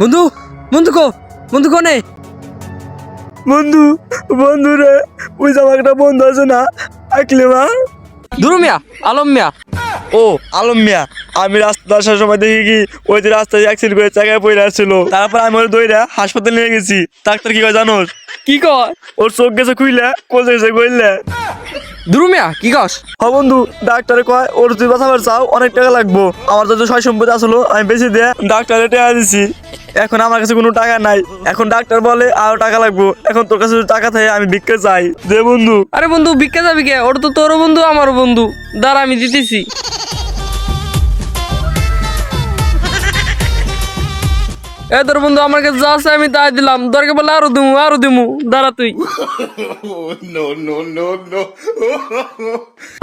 বন্ধু বন্ধু কো বন্ধু কোনে বন্ধু বন্ধু রে ওই একটা বন্ধু আছে না আকলিমা দুরু মিয়া আলম মিয়া। ও আলম মিয়া আমি রাস্তা আসার সময় দেখি কি ওই যে রাস্তায় অ্যাক্সিডেন্ট করে জায়গায় পড়ে আসছিল। তারপর আমি ওর দইরা হাসপাতালে নিয়ে গেছি। ডাক্তার কি কয় জানোস? কি কয়? ওর চোখ গেছে খুইলে কোচে গেছে কইলে দুরু মিয়া কি কস? হ বন্ধু ডাক্তারে কয় ওর তুই বাঁচাবার চাও অনেক টাকা লাগবো। আমার তো সয় সম্পত্তি আসলো আমি বেশি দিয়ে ডাক্তারে টাকা দিছি। এখন আমার কাছে কোনো টাকা নাই। এখন ডাক্তার বলে আরও টাকা লাগবো। এখন তোর কাছে টাকা থাকে আমি ভিক্ষা চাই। দে বন্ধু। আরে বন্ধু ভিক্ষা যাবি কে? ওটা তো তোরও বন্ধু আমারও বন্ধু। দাঁড়া আমি দিতেছি। এ তোর বন্ধু, আমার কাছে যা আছে আমি তাই দিলাম। দরকার বলে আরও দিমু আরও দিমু। দাঁড়া তুই।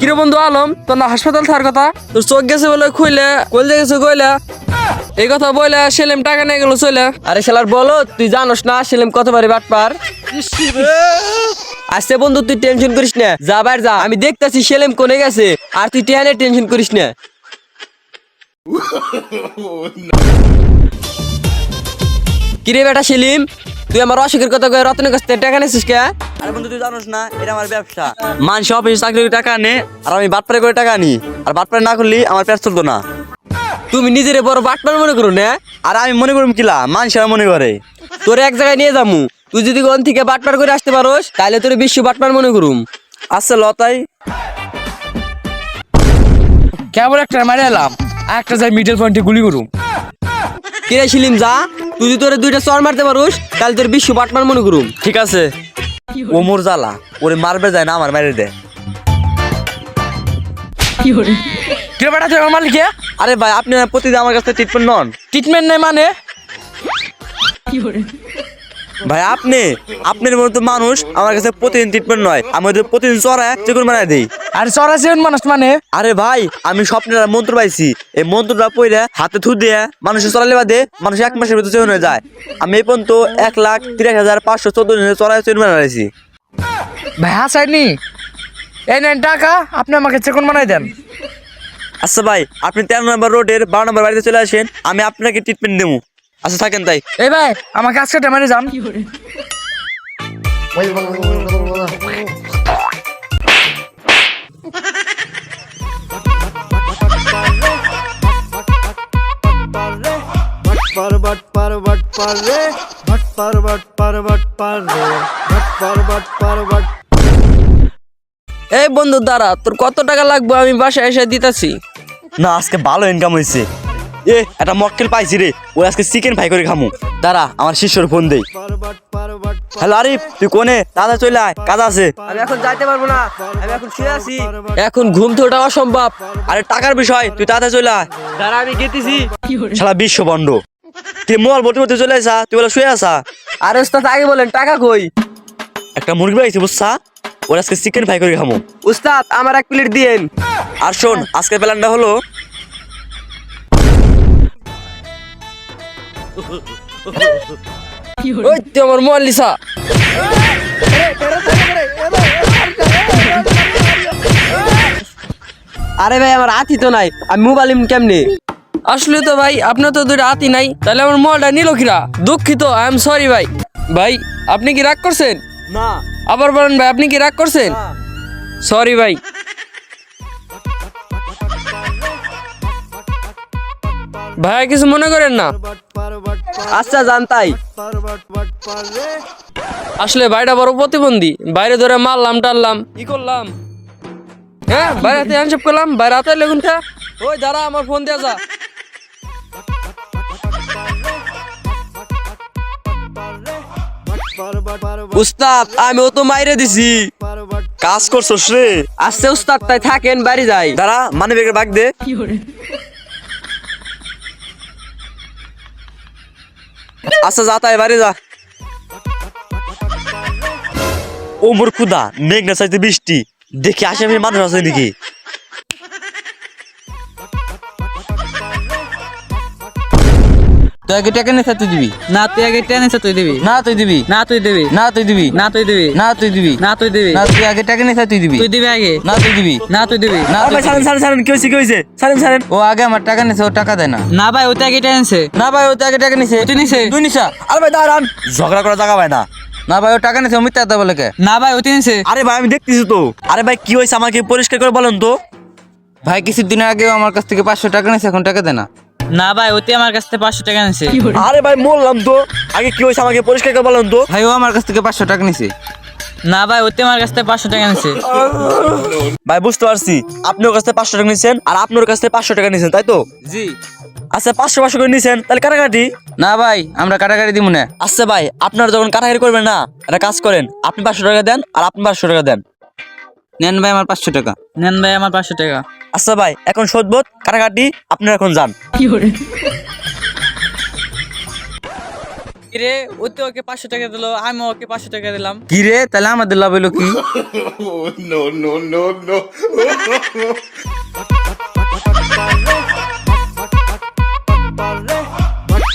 কিরে বন্ধু আলম, তোর না হাসপাতাল থার কথা? তোর চোখ গেছে বলে খুইলে কইল গেছে কইলে এই কথা বলে সেলিম টাকা নিয়ে গেল চলে আরে শালার বলো তুই জানোস না সেলিম কতবারে বাটপার আচ্ছা বন্ধু, তুই টেনশন করিস না। যা বাইর যা, আমি দেখতাছি সেলিম কোনে গেছে, আর তুই টেনে টেনশন করিস না। কিরে বেটা সেলিম? তুই আমার অসুখের কথা কয়ে রতনের কাছ থেকে টাকা নিছিস কে? আরে বন্ধু তুই জানোস না এটা আমার ব্যবসা। মানুষ অফিস চাকরি করে টাকা আনে আর আমি বাটপারে করে টাকা আনি। আর বাটপারে না করলে আমার পেট চলতো না। তুমি নিজের বড় বাটপার মনে করো না আর আমি মনে করুম কিলা মানুষেরা মনে করে। তোর এক জায়গায় নিয়ে যামু। তুই যদি কোন থেকে বাটপার করে আসতে পারোস তাহলে তোর বিশ্ব বাটপার মনে করুম। আচ্ছা লতাই কেবল একটা মারে এলাম আর একটা যাই মিডল পয়েন্টে গুলি করুম। কিরে শিলিম যা তুই যদি তোর দুইটা চর মারতে পারুস তাহলে তোর বিশ্ব বাটপার মনে করুম। ঠিক আছে। ও মোর জ্বালা ওরে মারবে যায় না আমার মেরে দে। কিরে বেটা তুই আমার মালিক আরে ভাই আপনি প্রতিদিন আমার কাছে ট্রিটমেন্ট নন। ট্রিটমেন্ট নেই মানে? ভাই আপনি আপনার মতো মানুষ আমার কাছে প্রতিদিন ট্রিটমেন্ট নয়। আমি প্রতিদিন চড়ায় চিকন বানায় দিই। আর চরাশি মানুষ মানে? আরে ভাই আমি স্বপ্নের মন্ত্র পাইছি। এই মন্ত্রটা পড়ে হাতে থু দিয়ে মানুষের চড়ালে বাদে মানুষ এক মাসের ভিতরে চেন হয়ে যায়। আমি এই পর্যন্ত এক লাখ তিরিশ হাজার পাঁচশো চোদ্দ দিনের চড়ায় চেন বানাইছি ভাই হাসাইনি এই নেন টাকা আপনি আমাকে চেকন বানাই দেন। আচ্ছা ভাই আপনি তেরো নম্বর রোডের বারো নম্বর বাড়িতে চলে আসেন আমি আপনাকে ট্রিটমেন্ট দেবো। আচ্ছা থাকেন তাই এই ভাই আমাকে আজকে মারে যান पर बट पर बट पर रे बट पर बट पर बट पर रे बट पर बट पर बट এই বন্ধু দাঁড়া তোর কত টাকা লাগবে আমি বাসায় এসে দিতেছি না আজকে ভালো ইনকাম হয়েছে এ একটা মক্কেল পাইছি রে। ও আজকে চিকেন ফ্রাই করে খামু। দাঁড়া আমার শিষ্যর ফোন দেই। হ্যালো আরিফ তুই কোনে? দাদা চলে আয় কাজ আছে। আমি এখন যাইতে পারব না। আমি এখন শুয়ে আছি। এখন ঘুম তো ওঠা অসম্ভব। আরে টাকার বিষয় তুই চলে আয়। দাঁড়া আমি গেতেছি। বিশ্ব বন্ধ তুই মোবাইল ভর্তি চলে আসা তুই বলে শুয়ে আসা আরে ওস্তাদ আগে বলেন টাকা কই? একটা মুরগি পাইছি বুঝছা? ওর আজকে চিকেন ফ্রাই করে খামো। উস্তাদ আমার এক প্লেট দিয়েন। আর শোন আজকের প্ল্যানটা হলো আমার মল্লিসা আরে ভাই আমার হাতি তো নাই। আমি মোবাইল কেমনি? আসলে তো ভাই আপনার তো দুটো হাতি নাই তাহলে আমার মোবাইলটা নিল কিরা? দুঃখিত আই এম সরি ভাই। ভাই আপনি কি রাগ করছেন? না। আবার বলেন ভাই আপনি কি রাগ করছেন? সরি ভাই। ভাই কিছু মনে করেন না। আচ্ছা জানতাই আসলে বাইরে বড় প্রতিবন্ধী। বাইরে ধরে মারলাম টারলাম কি করলাম? হ্যাঁ বাইরে হাতে হ্যান্ডশেপ করলাম, বাইরে হাতে লেগুন খা ওই, দাঁড়া, আমার ফোন দিয়ে যা। উস্তাদ, আমিও তো মাইরে দিছি। কাজ করছ রে। আস্তে উস্তাদ, তাই থাকেন, বাড়ি যাই। দাঁড়া মানে বেগে বাগ দে আচ্ছা যা, তাই, বাড়ি যা। ও মোর খুদা মেঘ না চাইতে বৃষ্টি। দেখি আশেপাশে মানুষ আছে নাকি? তুই আগে টাকা নিস তুই দিবি না তুই আগে টেন এসে তুই দিবি না তুই দিবি না তুই দিবি না তুই দিবি না তুই দিবি না তুই দিবি না তুই দিবি না তুই আগে টাকা নিস তুই দিবি তুই দিবি আগে না তুই দিবি না তুই দিবি না ভাই ছাড়েন দিবি। ছাড়েন ছাড়েন কি হয়েছে কি হয়েছে ছাড়েন ছাড়েন ও আগে আমার টাকা নিছে ও টাকা দেয় না না ভাই ওতে আগে টেন এসে না ভাই ও তো আগে টাকা নিছে তুই নিছে? তুই নিছা আরে ভাই দাঁড়ান ঝগড়া করা জায়গা ভাই না না ভাই ও টাকা নিছে ও মিথ্যা বলে কে না ভাই ওতে নিছে আরে ভাই আমি দেখতেছি তো আরে ভাই কি হয়েছে আমাকে পরিষ্কার করে বলেন তো ভাই কিছু দিন আগে আমার কাছ থেকে পাঁচশো টাকা নিছে এখন টাকা দেয় না না ভাই ওতে আমার কাছ থেকে পাঁচশো টাকা নিছে। আরে ভাই বললাম তো। আগে কি হয়েছে আমাকে পরিষ্কার করে বলেন তো? ভাই ও আমার কাছ থেকে পাঁচশো টাকা নিছে। না ভাই ওতে আমার কাছ থেকে পাঁচশো টাকা নিছে। ভাই বুঝতে পারছি। আপনি ওর কাছ থেকে পাঁচশো টাকা নিছেন আর আপনার কাছ থেকে পাঁচশো টাকা নিছেন তাই তো? জি। আচ্ছা পাঁচশো পাঁচশো করে নিছেন তাহলে কাটাকাটি? না ভাই আমরা কাটাকাটি দিব না। আচ্ছা ভাই আপনারা যখন কাটাকাটি করবেন না একটা কাজ করেন আপনি পাঁচশো টাকা দেন আর আপনি পাঁচশো টাকা দেন। নেন ভাই আমার পাঁচশো টাকা। নেন ভাই আমার পাঁচশো টাকা। আচ্ছা ভাই এখন সদবোধ কাটাকাটি আপনারা এখন যান। কি করে? কিরে ওকে পাঁচশো টাকা দিল আমি ওকে পাঁচশো টাকা দিলাম। কিরে তাহলে আমাদের লাভ হলো কি? No no no no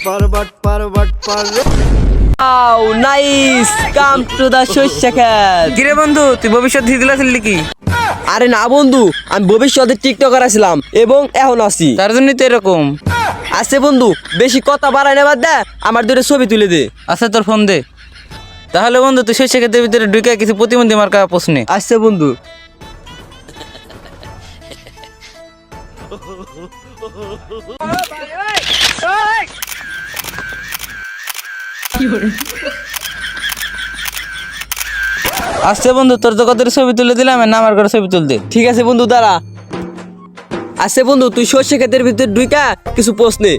but but but but oh nice come to the শস্য খেত কি বন্ধু তুই ভবিষ্যৎ দিদিলা ছিলি কি? আরে না বন্ধু আমি ভবিষ্যতে টিকটকার আছিলাম এবং এখন আছি। তার জন্যই তো এরকম। আছে বন্ধু বেশি কথা বাড়াই নেবার দে আমার দুটো ছবি তুলে দে। আচ্ছা তোর ফোন দে। তাহলে বন্ধু তুই সেই ক্ষেত্রে ভিতরে ঢুকে কিছু প্রতিবন্ধী মার্কা প্রশ্নে আসছে বন্ধু। আসছে বন্ধু তোর তো কত ছবি তুলে দিলাম না আমার করে ছবি তুলতে। ঠিক আছে বন্ধু দাঁড়া। আছে বন্ধু তুই সর্ষে ক্ষেতের ভিতরে ঢুকা কিছু প্রশ্নে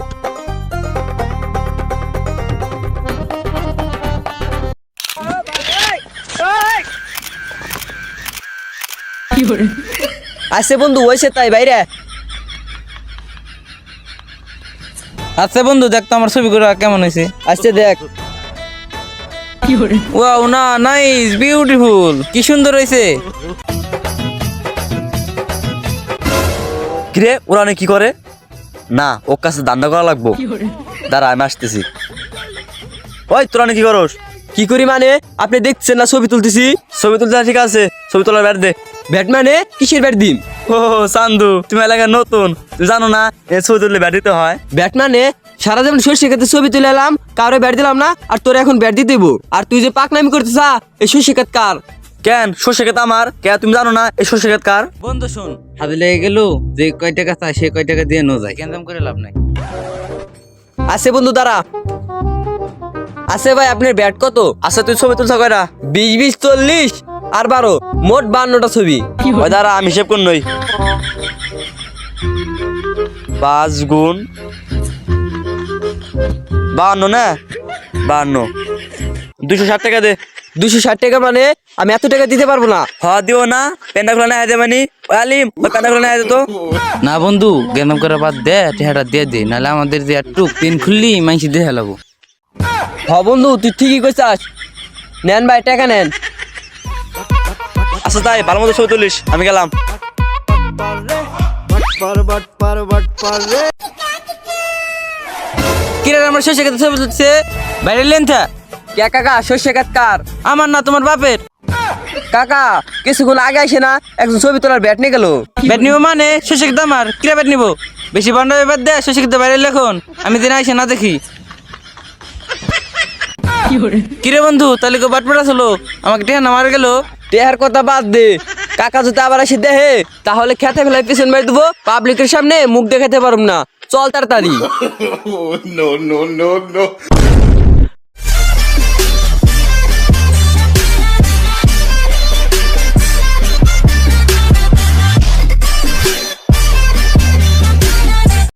আছে বন্ধু ওইসে তাই বাইরে। আচ্ছা বন্ধু দেখ তো আমার ছবি করে কেমন হয়েছে। আসছে দেখ। ওয়াও না নাইস বিউটিফুল কি সুন্দর হয়েছে। কিরে ওরা অনেক কি করে? না ওর কাছে দান্দা করা লাগবো। দাঁড়া আমি আসতেছি। ওই তোরা অনেক কি করস? কি করি মানে? আপনি দেখছেন না ছবি তুলতেছি? ছবি তুলতে ঠিক আছে। ছবি তোলার ব্যাট দে। ব্যাট মানে? কিসের ব্যাট দিম? ও চান্দু তুমি এলাকায় নতুন। তুমি জানো না এ ছবি তুললে ব্যাট দিতে হয়। ব্যাট মানে? সারা যেমন সর্ষে ক্ষেতে ছবি তুলে এলাম কারও ব্যাট দিলাম না আর তোর এখন ব্যাট দিয়ে দেবো। আর তুই যে পাকনামি করতেছ এই সর্ষে ক্ষেত কার? কেন? সর্ষে ক্ষেত আমার? কে? তুমি জানো না এই সর্ষে ক্ষেত কার? বন্ধু শোন। হাতে লেগে গেল যে কয় টাকা চায় সে কয় টাকা দিয়ে নো যায়। কেন করে লাভ নাই। আছে বন্ধু দাঁড়া। আছে ভাই আপনার ব্যাট কত? আচ্ছা তুই ছবি তুলছ কয়টা? বিশ বিশ চল্লিশ আর বারো। মোট বান্নটা ছবি। ওই দাঁড়া আমি হিসেব কোন নই। পাঁচ গুণ বাহান্ন না? বাহান্ন। দুশো ষাট টাকা দে। দুশো ষাট টাকা মানে আমি এত টাকা দিতে পারব না। হ দিও না। পেন্ডা খোলা না। ওই আলিম ওই পেন্ডা খোলা না তো না বন্ধু জ্ঞান করে বাদ দে টেহাটা দিয়ে দে। নাহলে আমাদের যে একটু পিন খুললি মাইসি দিয়ে হেলাবো হ বন্ধু তুই ঠিকই কইছাস। নেন ভাই টাকা নেন। আচ্ছা তাই ভালো মতো ছবি তুলিস আমি গেলাম। আমার শেষে খেতে ছবি তুলছে। বাইরে লেন কে কাকা সর্ষে ক্ষেত কার? আমার না তোমার বাপের। কাকা কিছুক্ষণ আগে আসে না একজন ছবি তোলার ব্যাট নিয়ে গেল। ব্যাট নিবো মানে? শেষে খেতে আমার। কিরা ব্যাট নিবো? বেশি বান্ডা ব্যাট দে শেষে খেতে বাইরে লেখন আমি দিন আইসে না দেখি। কিরে? বন্ধু তাহলে কেউ বাট পেটা ছিল আমাকে টেহা না মারা গেল। টেহার কথা বাদ দে। কাকা যদি আবার আসে দেহে তাহলে খেতে ফেলে পিছন মারি দেবো পাবলিকের সামনে মুখ দেখাতে পারব না। চল তাড়াতাড়ি।